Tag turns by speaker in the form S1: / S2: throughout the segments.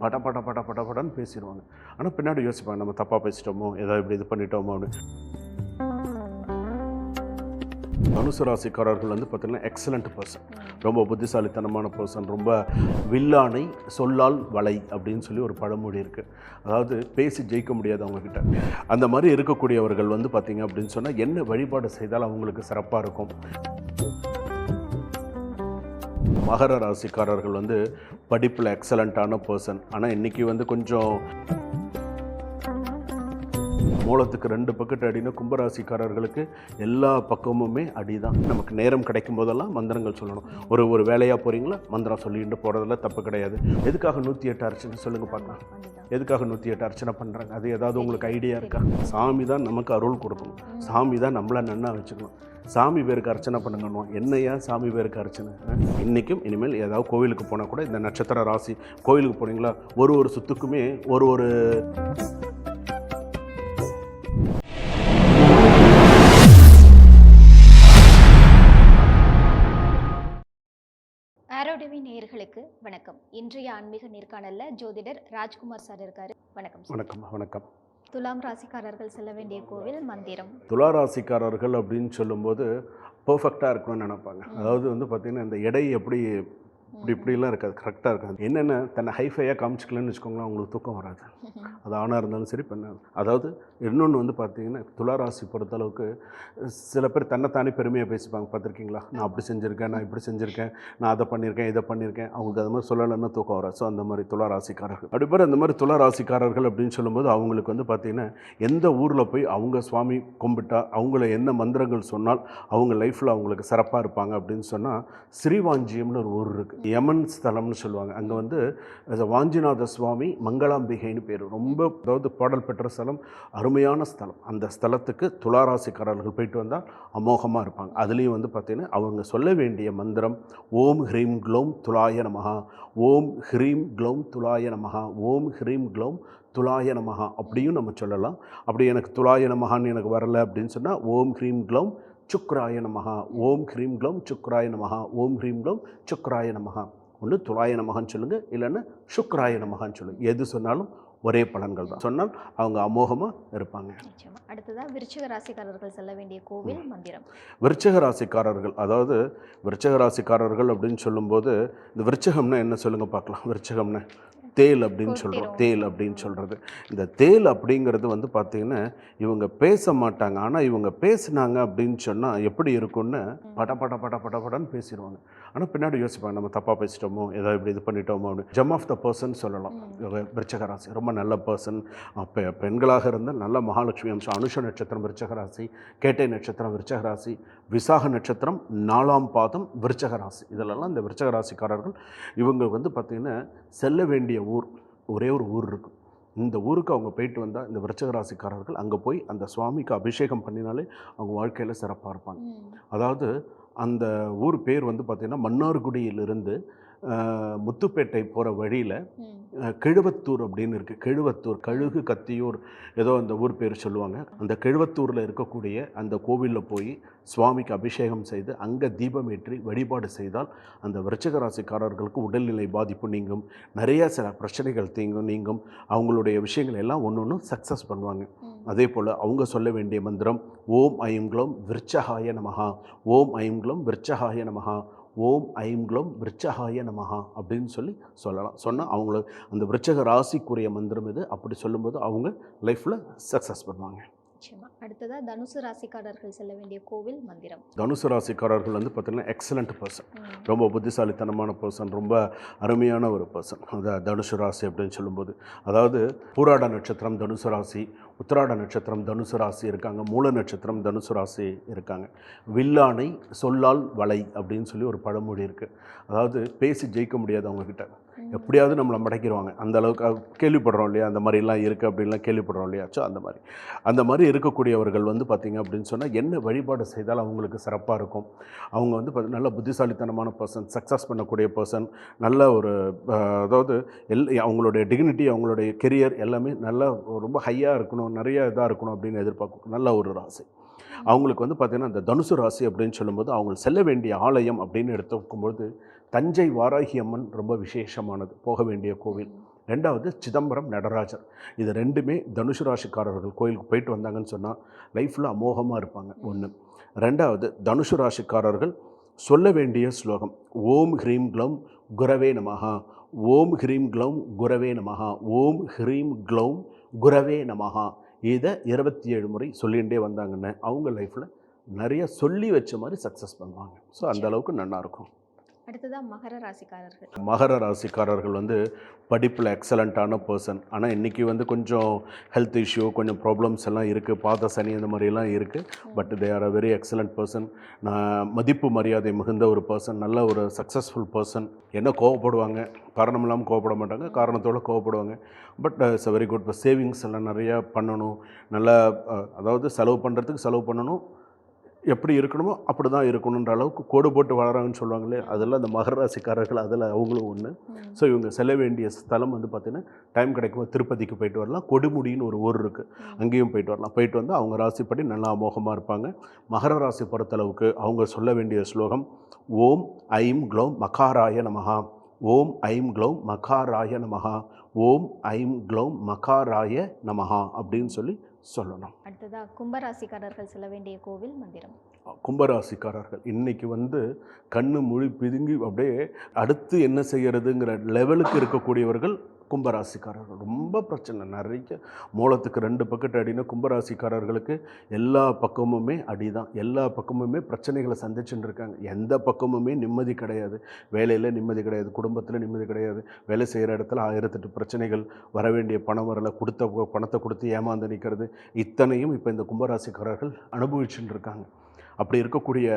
S1: பட பட பட பட படன்னு பேசிடுவாங்க. ஆனால் பின்னாடி யோசிப்பாங்க நம்ம தப்பாக பேசிட்டோமோ ஏதாவது இப்படி இது பண்ணிட்டோமோ அப்படின்னு. தனுசு ராசிக்காரர்கள் வந்து பார்த்தீங்கன்னா எக்ஸலண்ட் பர்சன் ரொம்ப புத்திசாலித்தனமான பர்சன் ரொம்ப வில்லானை சொல்லால் வலை அப்படின்னு சொல்லி ஒரு பழமொழி இருக்குது அதாவது பேசி ஜெயிக்க முடியாது அவங்கக்கிட்ட அந்த மாதிரி இருக்கக்கூடியவர்கள் வந்து பார்த்தீங்க அப்படின்னு சொன்னால் என்ன வழிபாடு செய்தால் அவங்களுக்கு சிறப்பாக இருக்கும். மகர ராசிக்காரர்கள் வந்து படிப்பில் எக்ஸலண்ட்டான பர்சன் ஆனால் இன்றைக்கி வந்து கொஞ்சம் மூலத்துக்கு ரெண்டு பக்கெட் அடினா கும்பராசிக்காரர்களுக்கு எல்லா பக்கமுமே அடி தான் நமக்கு நேரம் கிடைக்கும் போதெல்லாம் மந்திரங்கள் சொல்லணும். ஒரு ஒரு வேலையாக போகிறீங்களா மந்திரம் சொல்லிட்டு போகிறதுல தப்பு கிடையாது. எதுக்காக நூற்றி எட்டு அர்ச்சனை சொல்லுங்கள் பார்க்கலாம். எதுக்காக நூற்றி எட்டு அர்ச்சனை பண்ணுறாங்க அது ஏதாவது உங்களுக்கு ஐடியா இருக்கா? சாமி தான் நமக்கு அருள் கொடுக்கணும். சாமி தான் நம்மளை நன்னா வச்சுக்கணும். சாமி பேருக்கு அர்ச்சனை பண்ணுங்கணும் என்னையா சாமி பேருக்கு அர்ச்சனை? இன்றைக்கும் இனிமேல் ஏதாவது கோவிலுக்கு போனால் கூட இந்த நட்சத்திர ராசி கோவிலுக்கு போனீங்களா? ஒரு ஒரு சுத்துக்குமே ஒரு ஒரு
S2: ஆரோடிவி நேயர்களுக்கு வணக்கம். இன்றைய ஆன்மீக நேர்காணல்ல ஜோதிடர் ராஜ்குமார் சார் இருக்காரு. வணக்கம்
S1: வணக்கம் வணக்கம்.
S2: துலாம் ராசிக்காரர்கள் செல்ல வேண்டிய கோவில் மந்திரம்.
S1: துளாராசிக்காரர்கள் அப்படின்னு சொல்லும்போது பர்ஃபெக்டாக இருக்கணும்னு நினைப்பாங்க. அதாவது வந்து பார்த்திங்கன்னா இந்த எடை எப்படி இப்படி இப்படிலாம் இருக்காது கரெக்டாக இருக்காது. என்னென்ன தன்னை ஹைஃபையாக காமிச்சிக்கலன்னு வச்சுக்கோங்களேன் அவங்களுக்கு தூக்கம் வராது. அது ஆணாக இருந்தாலும் சரி பெண்ணாக அதாவது இன்னொன்று வந்து பார்த்தீங்கன்னா துளாராசி பொறுத்தளவுக்கு சில பேர் தன்னைத்தானே பெருமையாக பேசிப்பாங்க. பார்த்துருக்கீங்களா? நான் அப்படி செஞ்சுருக்கேன் நான் இப்படி செஞ்சுருக்கேன் நான் அதை பண்ணியிருக்கேன் இதை பண்ணியிருக்கேன். அவங்களுக்கு அது மாதிரி சொல்லலைன்னா தூக்கம் வராது. ஸோ அந்த மாதிரி துளாராசிக்காரர்கள் அப்படி பேர் அந்த மாதிரி துளாராசிக்காரர்கள் அப்படின்னு சொல்லும்போது அவங்களுக்கு வந்து பார்த்திங்கன்னா எந்த ஊரில் போய் அவங்க சுவாமி கும்பிட்டா அவங்கள என்ன மந்திரங்கள் சொன்னால் அவங்க லைஃப்பில் அவங்களுக்கு சிறப்பாக இருப்பாங்க அப்படின்னு சொன்னால் ஸ்ரீவாஞ்சியம்னு ஒரு ஊர் இருக்குது யமன் ஸ்தலம்னு சொல்லுவாங்க. அங்கே வந்து வாஞ்சிநாத சுவாமி மங்களாம்பிகைன்னு பேர். ரொம்ப அதாவது பாடல் பெற்ற ஸ்தலம் அருமையான ஸ்தலம். அந்த ஸ்தலத்துக்கு துளாராசிக்காரர்கள் போயிட்டு வந்தால் அமோகமாக இருப்பாங்க. அதுலேயும் வந்து பார்த்திங்கன்னா அவங்க சொல்ல வேண்டிய மந்திரம் ஓம் ஹ்ரீம் க்ளோம் துலாய நமகா ஓம் ஹ்ரீம் க்ளோம் துலாய நமகா ஓம் ஹ்ரீம் க்ளோம் துலாய நமகா அப்படியும் நம்ம சொல்லலாம். அப்படி எனக்கு துலாய நமகான்னு எனக்கு வரலை அப்படின்னு சொன்னால் ஓம் ஹ்ரீம் க்ளோம் சுக்ராய நமஹா ஓம் ஹ்ரீம் க்ளோம் சுக்ராய நமஹா ஓம் ஹ்ரீம் க்ளோம் சுக்ராய நமஹா ஒன்று துலாய நமகான்னு சொல்லுங்கள் இல்லைன்னா சுக்ராய நமகான்னு சொல்லுங்கள் எது சொன்னாலும் ஒரே பலன்கள் தான். சொன்னால் அவங்க அமோகமாக இருப்பாங்க.
S2: நிச்சயமா. அடுத்ததா விருச்சிக ராசிக்காரர்கள் செல்ல வேண்டிய கோவில் மந்திரம்.
S1: விருச்சக ராசிக்காரர்கள் அதாவது விருச்சக ராசிக்காரர்கள் அப்படின்னு சொல்லும்போது இந்த விருச்சகம்னா என்ன சொல்லுங்கள் பார்க்கலாம். விருச்சகம்னா தேல் அப்படின்னு சொல்கிறோம். தேல் அப்படின்னு சொல்கிறது இந்த தேல் அப்படிங்கிறது வந்து பார்த்திங்கன்னா இவங்க பேச மாட்டாங்க. ஆனால் இவங்க பேசுனாங்க அப்படின்னு சொன்னால் எப்படி இருக்கும்னு பட பட பட பட படன்னு பேசிடுவாங்க ஆனால் பின்னாடி யோசிப்பாங்க நம்ம தப்பாக பேசிட்டோமோ ஏதாவது இப்படி இது பண்ணிட்டோமோ அப்படின்னு. ஜம் ஆஃப் த பர்சன் சொல்லலாம். இவங்க விருச்சக ராசி ரொம்ப நல்ல பர்சன் அப்போ பெண்களாக இருந்தால் நல்ல மகாலட்சுமி அம்சம். அனுஷ நட்சத்திரம் விருச்சக ராசி கேட்டை நட்சத்திரம் விருச்சக ராசி விசாக நட்சத்திரம் நாலாம் பாதம் விருச்சக ராசி இதிலெல்லாம் இந்த விருச்சக ராசிக்காரர்கள் இவங்க வந்து பார்த்திங்கன்னா செல்ல வேண்டிய ஊர் ஒரே ஒரு ஊர் இருக்கும் இந்த ஊருக்கு அவங்க போயிட்டு வந்தால் இந்த விருச்சக ராசிக்காரர்கள் அங்கே போய் அந்த சுவாமிக்கு அபிஷேகம் பண்ணினாலே அவங்க வாழ்க்கையில் சிறப்பாக இருப்பாங்க. அதாவது அந்த ஊர் பேர் வந்து பார்த்திங்கன்னா மன்னார்குடியிலிருந்து முத்துப்பேட்டை போகிற வழியில் கிழுவத்தூர் அப்படின்னு இருக்குது கிழுவத்தூர் கழுகு கத்தியூர் ஏதோ அந்த ஊர் பேர் சொல்லுவாங்க. அந்த கிழுவத்தூரில் இருக்கக்கூடிய அந்த கோவிலில் போய் சுவாமிக்கு அபிஷேகம் செய்து அங்கே தீபம் ஏற்றி வழிபாடு செய்தால் அந்த விருச்சிக ராசிக்காரர்களுக்கு உடல்நிலை பாதிப்பு நீங்கும். நிறைய சில பிரச்சனைகள் தீங்கும் நீங்கும். அவங்களுடைய விஷயங்கள் எல்லாம் ஒன்று ஒன்று சக்ஸஸ் பண்ணுவாங்க. அதே போல் அவங்க சொல்ல வேண்டிய மந்திரம் ஓம் I'm க்ளோம் விருச்சகாய Namaha. Om I'm க்ளோம் விருச்சகாய Namaha. Om I'm க்ளோம் விருச்சகாய நமஹா அப்படின்னு சொல்லி சொல்லலாம். சொன்னால் அவங்களுக்கு அந்த விருச்சக ராசிக்குரிய மந்திரம் இது. அப்படி சொல்லும்போது அவங்க லைஃப்பில் சக்ஸஸ் பண்ணுவாங்க.
S2: நிச்சயமா. அடுத்ததா தனுசு ராசிக்காரர்கள் செல்ல வேண்டிய கோவில் மந்திரம்.
S1: தனுசு ராசிக்காரர்கள் வந்து பார்த்திங்கன்னா எக்ஸலண்ட் பர்சன். ரொம்ப புத்திசாலித்தனமான பர்சன் ரொம்ப அருமையான ஒரு பர்சன் அந்த தனுசு ராசி அப்படின்னு சொல்லும்போது அதாவது பூராட நட்சத்திரம் தனுசு ராசி. உத்திராட நட்சத்திரம் தனுசு ராசி இருக்காங்க மூல நட்சத்திரம் தனுசு ராசி இருக்காங்க. வில்லானை சொல்லால் வலை அப்படின்னு சொல்லி ஒரு பழமொழி இருக்குது அதாவது பேசி ஜெயிக்க முடியாது அவங்கக்கிட்ட. எப்படியாவது நம்மளை மடக்கிடுவாங்க அந்த அளவுக்கு கேள்விப்படுறோம் இல்லையா? அந்த மாதிரிலாம் இருக்குது அப்படின்லாம் கேள்விப்படுறோம் இல்லையா? ஸோ அந்த மாதிரி. அந்த மாதிரி இருக்கக்கூடியவர்கள் வந்து பார்த்திங்க அப்படின்னு சொன்னால் என்ன வழிபாடு செய்தால் அவங்களுக்கு சிறப்பாக இருக்கும்? அவங்க வந்து நல்ல புத்திசாலித்தனமான பர்சன் சக்ஸஸ் பண்ணக்கூடிய பர்சன் நல்ல ஒரு அதாவது எல் அவங்களுடைய டிக்னிட்டி அவங்களுடைய கெரியர் எல்லாமே நல்ல ரொம்ப ஹையாக இருக்கணும் நிறைய இதாக இருக்கணும் அப்படின்னு எதிர்பார்க்கும் நல்ல ஒரு ராசி. அவங்களுக்கு வந்து பார்த்திங்கன்னா இந்த தனுசு ராசி அப்படின்னு சொல்லும்போது அவங்க செல்ல வேண்டிய ஆலயம் அப்படின்னு எடுத்துக்கும்போது தஞ்சை வாராகி அம்மன் ரொம்ப விசேஷமானது. போக வேண்டிய கோவில். ரெண்டாவது சிதம்பரம் நடராஜர். இது ரெண்டுமே தனுசு ராசிக்காரர்கள் கோயிலுக்கு போயிட்டு வந்தாங்கன்னு சொன்னால் லைஃப்பில் அமோகமாக இருப்பாங்க ஒன்று ரெண்டாவது தனுசு ராசிக்காரர்கள் சொல்ல வேண்டிய ஸ்லோகம் ஓம் ஹ்ரீம் க்ளௌம் குரவே நமஹா. ஓம் ஹ்ரீம் க்ளௌம் குரவே நமஹா. ஓம் ஹ்ரீம் க்ளௌம் குரவே நமஹா. இதை இருபத்தி ஏழு முறை சொல்லிகிட்டே வந்தாங்கன்னு அவங்க லைஃப்பில் நிறைய சொல்லி வச்ச மாதிரி சக்ஸஸ் பண்ணுவாங்க. ஸோ அந்த அளவுக்கு நல்லா இருக்கும்
S2: அடுத்ததாக மகர ராசிக்காரர்கள்.
S1: மகர ராசிக்காரர்கள் வந்து படிப்பில் எக்ஸலண்ட்டான பர்சன் ஆனால் இன்றைக்கி வந்து கொஞ்சம் ஹெல்த் இஷ்யூ கொஞ்சம் ப்ராப்ளம்ஸ் எல்லாம் இருக்குது பாத சனி இந்த மாதிரிலாம் இருக்குது but they are a very excellent person நான் மதிப்பு மரியாதை மிகுந்த ஒரு பர்சன் நல்ல ஒரு சக்ஸஸ்ஃபுல் பர்சன் என்ன கோவப்படுவாங்க? காரணம் இல்லாமல் கோவப்பட மாட்டாங்க. காரணத்தோடு கோவப்படுவாங்க. But it's a very good இப்போ சேவிங்ஸ் எல்லாம் நிறையா பண்ணணும். நல்லா அதாவது செலவு பண்ணுறதுக்கு செலவு பண்ணணும். எப்படி இருக்கணுமோ அப்படி தான் இருக்கணுன்ற அளவுக்கு கோடு போட்டு வளராங்கன்னு சொல்லுவாங்களே அதெல்லாம் அந்த மகர ராசிக்காரர்கள் அதில் அவங்களும் ஒன்று ஸோ இவங்க செல்ல வேண்டிய ஸ்தலம் வந்து பார்த்திங்கன்னா டைம் கிடைக்கும் திருப்பதிக்கு போயிட்டு வரலாம். கொடுமுடின்னு ஒரு ஊர் இருக்குது அங்கேயும் போயிட்டு வரலாம். போயிட்டு வந்து அவங்க ராசிப்படி நல்லா அமோகமாக இருப்பாங்க. மகர ராசி பொறுத்தளவுக்கு அவங்க சொல்ல வேண்டிய ஸ்லோகம் ஓம் I'm க்ளௌம் மகாராய Namaha. Om I'm க்ளௌம் மகாராய Namaha. Om I'm க்ளௌம் மகாராய நமஹா அப்படின்னு சொல்லி சொல்லணும்.
S2: அடுத்ததாக கும்பராசிக்காரர்கள் செல்ல வேண்டிய கோவில் மந்திரம்.
S1: கும்பராசிக்காரர்கள் இன்னைக்கு வந்து கண்ணு மொழி பிதுங்கி அப்படியே அடுத்து என்ன செய்யறதுங்கிற லெவலுக்கு இருக்கக்கூடியவர்கள் கும்பராசிக்காரர்கள். ரொம்ப பிரச்சனை. நிறைய மூலத்துக்கு ரெண்டு பக்கெட் அடினா கும்பராசிக்காரர்களுக்கு எல்லா பக்கமுமே அடிதான். எல்லா பக்கமுமே பிரச்சனைகளை சந்திச்சுட்டு இருக்காங்க. எந்த பக்கமுமே நிம்மதி கிடையாது. வேலையில் நிம்மதி கிடையாது. குடும்பத்தில் நிம்மதி கிடையாது. வேலை செய்கிற இடத்துல ஆயிரத்தெட்டு பிரச்சனைகள் வர வேண்டிய பணம் வரல கொடுத்த பணத்தை கொடுத்து ஏமாந்து நிற்கிறது இத்தனையும் இப்போ இந்த கும்பராசிக்காரர்கள் அனுபவிச்சுட்டு இருக்காங்க. அப்படி இருக்கக்கூடிய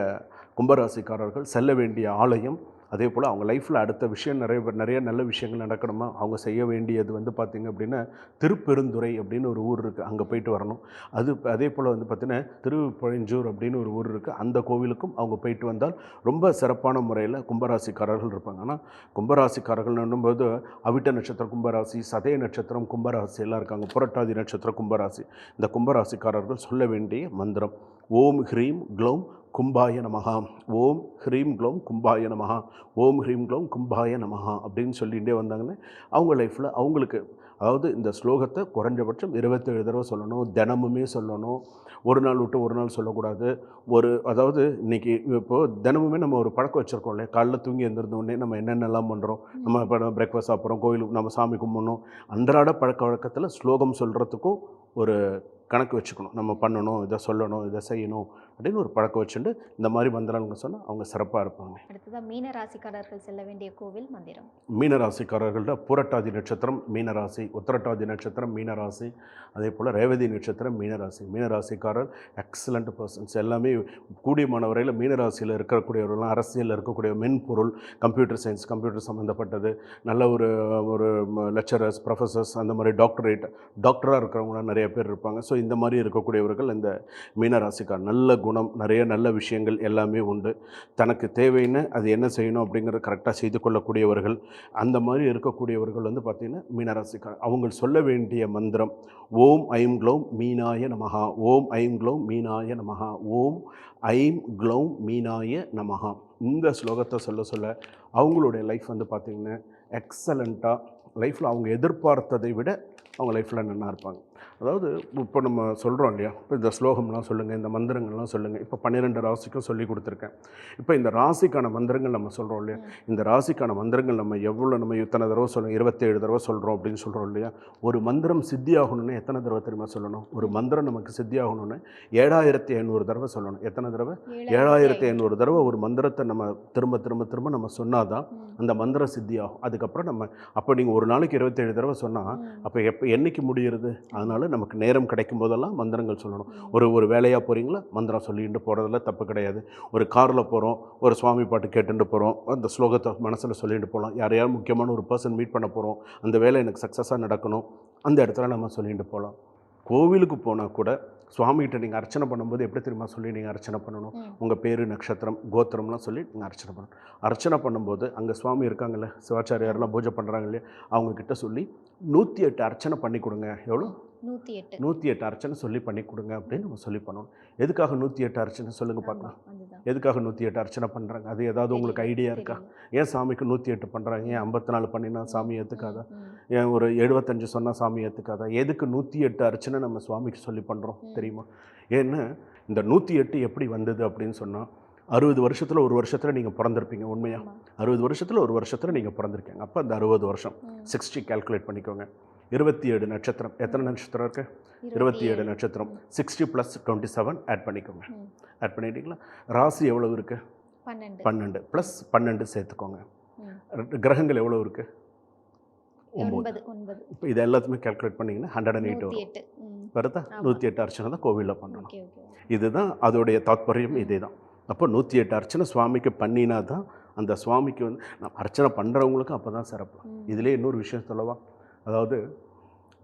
S1: கும்பராசிக்காரர்கள் செல்ல வேண்டிய ஆலயம் அதே போல் அவங்க லைஃப்பில் அடுத்த விஷயம் நிறைய நிறைய நல்ல விஷயங்கள் நடக்கணுமா அவங்க செய்ய வேண்டியது வந்து பார்த்திங்க அப்படின்னா திருப்பெருந்துறை அப்படின்னு ஒரு ஊர் இருக்குது அங்கே போயிட்டு வரணும். அது அதே போல் வந்து பார்த்திங்கன்னா திருப்பழஞ்சூர் அப்படின்னு ஒரு ஊர் இருக்குது அந்த கோவிலுக்கும் அவங்க போயிட்டு வந்தால் ரொம்ப சிறப்பான முறையில் கும்பராசிக்காரர்கள் இருப்பாங்க. ஆனால் கும்பராசிக்காரர்கள் போது அவிட்ட நட்சத்திரம் கும்பராசி சதய நட்சத்திரம் கும்பராசி எல்லாம் இருக்காங்க புரட்டாதி நட்சத்திரம் கும்பராசி. இந்த கும்பராசிக்காரர்கள் சொல்ல வேண்டிய மந்திரம் ஓம் ஹ்ரீம் க்ளௌம் கும்பாய நமஹா. ஓம் ஹ்ரீம் க்ளௌம் கும்பாய நமஹா. ஓம் ஹ்ரீம் க்ளௌம் கும்பாய நமஹா அப்படின்னு சொல்லிகிட்டே வந்தாங்கன்னா அவங்க லைஃப்பில் அவங்களுக்கு அதாவது இந்த ஸ்லோகத்தை குறைஞ்சபட்சம் இருபத்தேழு தடவை சொல்லணும் தினமுமே சொல்லணும். ஒரு நாள் விட்டு ஒரு நாள் சொல்லக்கூடாது. ஒரு அதாவது இன்றைக்கி இப்போது தினமுமே நம்ம ஒரு பழக்கம் வச்சுருக்கோம் இல்லையா? காலைல தூங்கி எழுந்திருந்த உடனே நம்ம என்னென்னலாம் பண்ணுறோம் நம்ம இப்போ பிரேக்ஃபாஸ்ட் சாப்பிட்றோம் கோயிலுக்கு நம்ம சாமி கும்பிடணும். அன்றாட பழக்க வழக்கத்தில் ஸ்லோகம் சொல்கிறதுக்கும் ஒரு கணக்கு வச்சுக்கணும். நம்ம பண்ணணும் இதை சொல்லணும் இதை செய்யணும். அப்படின்னு ஒரு பழக்கம் வச்சுட்டு இந்த மாதிரி மந்திரங்கள் சொன்னால் அவங்க சிறப்பாக இருப்பாங்க.
S2: அடுத்ததாக மீன ராசிக்காரர்கள் செல்ல வேண்டிய கோவில் மந்திரம்.
S1: மீனராசிக்காரர்கள்ட்ட பூரட்டாதி நட்சத்திரம் மீனராசி உத்திரட்டாதி நட்சத்திரம் மீனராசி அதே போல் ரேவதி நட்சத்திரம் மீனராசி மீனராசிக்காரர் எக்ஸலண்ட் பர்சன்ஸ் எல்லாமே கூடியமான வரையில் மீனராசியில் இருக்கக்கூடியவர்கள்லாம் அரசியலில் இருக்கக்கூடிய மென்பொருள் கம்ப்யூட்டர் சயின்ஸ் கம்ப்யூட்டர் சம்மந்தப்பட்டது நல்ல ஒரு ஒரு லெக்சரர்ஸ் ப்ரொஃபஸர்ஸ் அந்த மாதிரி டாக்டரேட் டாக்டராக இருக்கிறவங்களாம் நிறைய பேர் இருப்பாங்க. ஸோ இந்த மாதிரி இருக்கக்கூடியவர்கள் இந்த மீனராசிக்கார் நல்ல குணம் நிறைய நல்ல விஷயங்கள் எல்லாமே உண்டு. தனக்கு தேவைன்னு அது என்ன செய்யணும் அப்படிங்கிறத கரெக்டாக செய்து கொள்ளக்கூடியவர்கள் அந்த மாதிரி இருக்கக்கூடியவர்கள் வந்து பார்த்திங்கன்னா மீனராசிக்கார் அவங்க சொல்ல வேண்டிய மந்திரம் ஓம் ஐம் க்ளௌம் மீனாய நமகா ஓம் ஐம் க்ளௌம் மீனாய நமஹா ஓம் ஐம் க்ளௌம் மீனாய நமகா இந்த ஸ்லோகத்தை சொல்ல சொல்ல அவங்களுடைய லைஃப் வந்து பார்த்திங்கன்னா எக்ஸலண்ட்டாக லைஃப்பில் அவங்க எதிர்பார்த்ததை விட அவங்க லைஃப்பில் நல்லா இருப்பாங்க. அதாவது இப்போ நம்ம சொல்கிறோம் இல்லையா? இப்போ இந்த ஸ்லோகம்லாம் சொல்லுங்கள் இந்த மந்திரங்கள்லாம் சொல்லுங்கள் இப்போ பன்னிரெண்டு ராசிக்கும் சொல்லி கொடுத்துருக்கேன். இப்போ இந்த ராசிக்கான மந்திரங்கள் நம்ம சொல்கிறோம் இல்லையா? இந்த ராசிக்கான மந்திரங்கள் நம்ம எவ்வளோ நம்ம இத்தனை தடவை சொல்லணும் இருபத்தேழு தடவை சொல்கிறோம் அப்படின்னு சொல்கிறோம் இல்லையா? ஒரு மந்திரம் சித்தியாகணும்னு எத்தனை தடவை தெரியுமா சொல்லணும்? ஒரு மந்திரம் நமக்கு சித்தியாகணும்னு ஏழாயிரத்தி ஐநூறு தடவை சொல்லணும். எத்தனை தடவை? ஏழாயிரத்தி ஐநூறு. தடவை ஒரு மந்திரத்தை நம்ம திரும்ப திரும்ப திரும்ப நம்ம சொன்னாதான் அந்த மந்திரம் சித்தியாகும். அதுக்கப்புறம் நம்ம அப்போ நீங்கள் ஒரு நாளைக்கு இருபத்தேழு தடவை சொன்னால் அப்போ எப்போ என்னைக்கு முடியுறது அதனால் நமக்கு நேரம் கிடைக்கும் போதெல்லாம் மந்திரங்கள் சொல்லணும். ஒரு ஒரு வேலையாக போகிறீங்களா மந்திரம் சொல்லிட்டு போகிறதுல தப்பு கிடையாது. ஒரு காரில் போகிறோம் ஒரு சுவாமி பாட்டு கேட்டுட்டு போகிறோம் அந்த ஸ்லோகத்தை மனசில் சொல்லிட்டு போகலாம் யாரையாவது முக்கியமான ஒரு பர்சன் மீட் பண்ண போகிறோம் அந்த வேலை எனக்கு சக்ஸஸாக நடக்கணும் அந்த இடத்துல நம்ம சொல்லிட்டு போகலாம் கோவிலுக்கு போனால் கூட சுவாமிகிட்ட நீங்கள் அர்ச்சனை பண்ணும்போது எப்படி தெரியுமா சொல்லி நீங்கள் அர்ச்சனை பண்ணணும்? உங்கள் பேர் நட்சத்திரம் கோத்திரம்லாம் சொல்லி நீங்கள் அர்ச்சனை பண்ணணும். அர்ச்சனை பண்ணும்போது அங்கே சுவாமி இருக்காங்கல்ல சிவாச்சாரியார்லாம் பூஜை பண்ணுறாங்க இல்லையா அவங்கக்கிட்ட சொல்லி நூற்றி எட்டு அர்ச்சனை பண்ணி கொடுங்க. எவ்வளோ
S2: நூற்றி எட்டு
S1: நூற்றி எட்டு அர்ச்சனை சொல்லி பண்ணி கொடுங்க அப்படின்னு நம்ம சொல்லி பண்ணணும். எதுக்காக நூற்றி எட்டு அர்ச்சனை சொல்லுங்கள் பார்க்கலாம் எதுக்காக நூற்றி எட்டு அர்ச்சனை பண்ணுறாங்க அது ஏதாவது உங்களுக்கு ஐடியா இருக்கா? ஏன் சாமிக்கு நூற்றி எட்டு பண்ணுறாங்க ஏன் ஐம்பத்தி நாலு பண்ணினா சாமி ஏற்றுக்காதா ஏன் ஒரு எழுபத்தஞ்சு சொன்னால் சாமி ஏற்றுக்காதா எதுக்கு நூற்றி எட்டு அர்ச்சனை நம்ம சுவாமிக்கு சொல்லி பண்ணுறோம். தெரியுமா? ஏன்னா இந்த நூற்றி எட்டு எப்படி வந்தது அப்படின்னு சொன்னால் அறுபது வருஷத்தில் ஒரு வருஷத்தில் நீங்கள் பிறந்திருப்பீங்க உண்மையா? அறுபது வருஷத்தில் ஒரு வருஷத்தில் நீங்கள் பிறந்திருக்கீங்க. அப்போ அந்த அறுபது வருஷம் சிக்ஸ்டி கால்குலேட் பண்ணிக்கோங்க. இருபத்தி ஏழு நட்சத்திரம். எத்தனை நட்சத்திரம் இருக்கு? இருபத்தி ஏழு. நட்சத்திரம். Sixty plus twenty seven add பண்ணிக்கோங்க. ஆட் பண்ணிட்டீங்களா? ராசி எவ்வளவு இருக்குது
S2: பன்னெண்டு.
S1: ப்ளஸ் பன்னெண்டு சேர்த்துக்கோங்க. கிரகங்கள் எவ்வளோ இருக்குது ஒம்பது. இப்போ இது எல்லாத்தையுமே கால்குலேட் பண்ணிங்கன்னா ஹண்ட்ரட் அண்ட் எயிட் வரும். வருதா. நூற்றி எட்டு அர்ச்சனை தான் கோவிலில் பண்ணணும். இதுதான் அதோடைய தாத்பரியம் இதே தான் அப்போ நூற்றி எட்டு அர்ச்சனை சுவாமிக்கு பண்ணினா தான் அந்த சுவாமிக்கு வந்து நம்ம அர்ச்சனை பண்ணுறவங்களுக்கும் அப்போ தான் சிறப்பு. இதிலே இன்னொரு விஷயம் சொல்லவா? அதாவது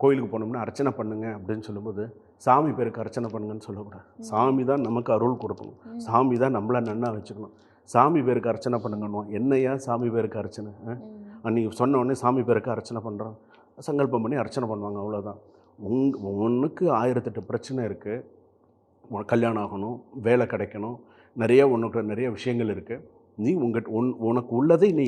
S1: கோயிலுக்கு போனோம்னா அர்ச்சனை பண்ணுங்க அப்படின்னு சொல்லும்போது சாமி பேருக்கு அர்ச்சனை பண்ணுங்கன்னு சொல்லக்கூடாது. சாமி தான் நமக்கு அருள் கொடுக்கணும். சாமி தான் நம்மளை நன்னா வச்சுக்கணும். சாமி பேருக்கு அர்ச்சனை பண்ணுங்கன்னு என்னையா சாமி பேருக்கு அர்ச்சனை. அன்றைக்கி சொன்ன உடனே சாமி பேருக்கு அர்ச்சனை பண்ணுறோம் சங்கல்பம் பண்ணி அர்ச்சனை பண்ணுவாங்க அவ்வளோதான் உங் ஒன்றுக்கு ஆயிரத்தெட்டு பிரச்சனை இருக்குது கல்யாணம் ஆகணும் வேலை கிடைக்கணும். நிறைய உனக்கு நிறைய விஷயங்கள் இருக்குது நீ உங்க உன் உனக்கு உள்ளதை நீ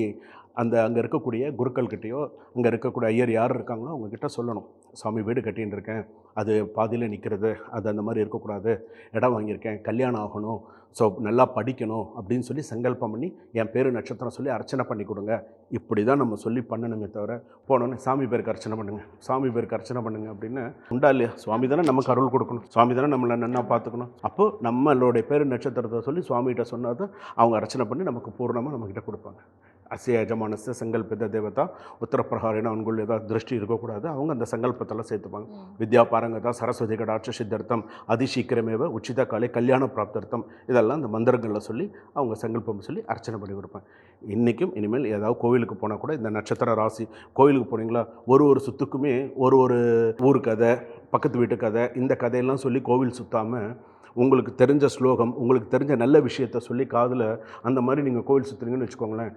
S1: அந்த அங்கே இருக்கக்கூடிய குருக்கள்கிட்டயோ அங்கே இருக்கக்கூடிய ஐயர் யார் இருக்காங்களோ அவங்கக்கிட்ட சொல்லணும். சாமி வீடு கட்டின்னு இருக்கேன். அது பாதியில் நிற்கிறது அது அந்த மாதிரி இருக்கக்கூடாது. இடம் வாங்கியிருக்கேன். கல்யாணம் ஆகணும். ஸோ நல்லா படிக்கணும். அப்படின்னு சொல்லி சங்கல்பம் பண்ணி என் பேர் நட்சத்திரம் சொல்லி அர்ச்சனை பண்ணி கொடுங்க. இப்படி தான் நம்ம சொல்லி பண்ணணுமே தவிர போனோன்னே சாமி பேருக்கு அர்ச்சனை பண்ணுங்க. சாமி பேருக்கு அர்ச்சனை பண்ணுங்க அப்படின்னு உண்டா இல்லையா? சுவாமி தானே நமக்கு அருள் கொடுக்கணும். சுவாமி தானே நம்மளை நன்னா பார்த்துக்கணும். அப்போ நம்மளுடைய பேர் நட்சத்திரத்தை சொல்லி சுவாமிகிட்ட சொன்னால் தான் அவங்க அர்ச்சனை பண்ணி நமக்கு பூர்ணமாக நம்மக்கிட்ட கொடுப்பாங்க. அசிய யஜமானச சங்கல்பித தேவதா உத்தரப்பிரகாரேன அவங்களுடைய ஏதாவது திருஷ்டி இருக்கக்கூடாது. அவங்க அந்த சங்கல்பத்தெல்லாம் சேர்த்துப்பாங்க. வித்யா பாரங்கதா சரஸ்வதி கடாட்ச சித்தர்த்தம் அதிசீக்கிரமேவ உச்சித காலை கல்யாண பிராப்தர்த்தம். இதெல்லாம் அந்த மந்திரங்களில் சொல்லி அவங்க சங்கல்பம் சொல்லி அர்ச்சனை பண்ணி கொடுப்பேன் இன்றைக்கும் இனிமேல் ஏதாவது கோவிலுக்கு போனால் கூட இந்த நட்சத்திர ராசி கோவிலுக்கு போனீங்களா? ஒரு ஒரு சுத்துக்குமே ஒரு ஒரு ஊர் கதை பக்கத்து வீட்டு கதை இந்த கதையெல்லாம் சொல்லி கோவில் சுற்றாமல் உங்களுக்கு தெரிஞ்ச ஸ்லோகம் உங்களுக்கு தெரிஞ்ச நல்ல விஷயத்த சொல்லி காதில் அந்த மாதிரி நீங்கள் கோவில் சுற்றுறீங்கன்னு வச்சுக்கோங்களேன்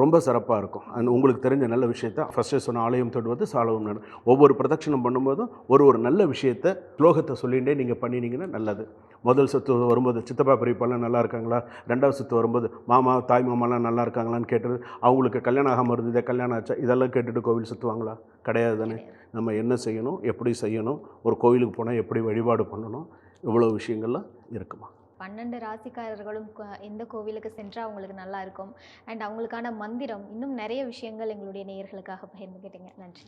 S1: ரொம்ப சிறப்பாக இருக்கும். அந்த உங்களுக்கு தெரிஞ்ச நல்ல விஷயத்த ஃபஸ்ட்டு சொன்ன ஆலயம் தொடுவது சாலவும் நடு ஒவ்வொரு பிரதட்சணம் பண்ணும்போதும் ஒரு ஒரு நல்ல விஷயத்த ஸ்லோகத்தை சொல்லிகிட்டே நீங்கள் பண்ணினீங்கன்னா நல்லது. முதல் சுத்து வரும்போது சித்தப்பா பெரியப்பாலாம் நல்லா இருக்காங்களா? ரெண்டாவது சுத்து வரும்போது மாமா தாய் மாமாலாம் நல்லா இருக்காங்களான்னு கேட்டது அவங்களுக்கு கல்யாணம் ஆகாமல் இருந்தது கல்யாணம் ஆச்சா? இதெல்லாம் கேட்டுட்டு கோவில் சுற்றுவாங்களா கிடையாது தானே. நம்ம என்ன செய்யணும் எப்படி செய்யணும் ஒரு கோவிலுக்கு போனால் எப்படி வழிபாடு பண்ணணும் இவ்வளோ விஷயங்கள்லாம் இருக்குமா?
S2: பன்னெண்டு ராசிக்காரர்களும் எந்த கோவிலுக்கு சென்றால் அவங்களுக்கு நல்லா இருக்கும். அண்ட் அவங்களுக்கான மந்திரம் இன்னும் நிறைய விஷயங்கள் எங்களுடைய நேயர்களுக்காக பகிர்ந்துக்கிட்டீங்க நன்றி.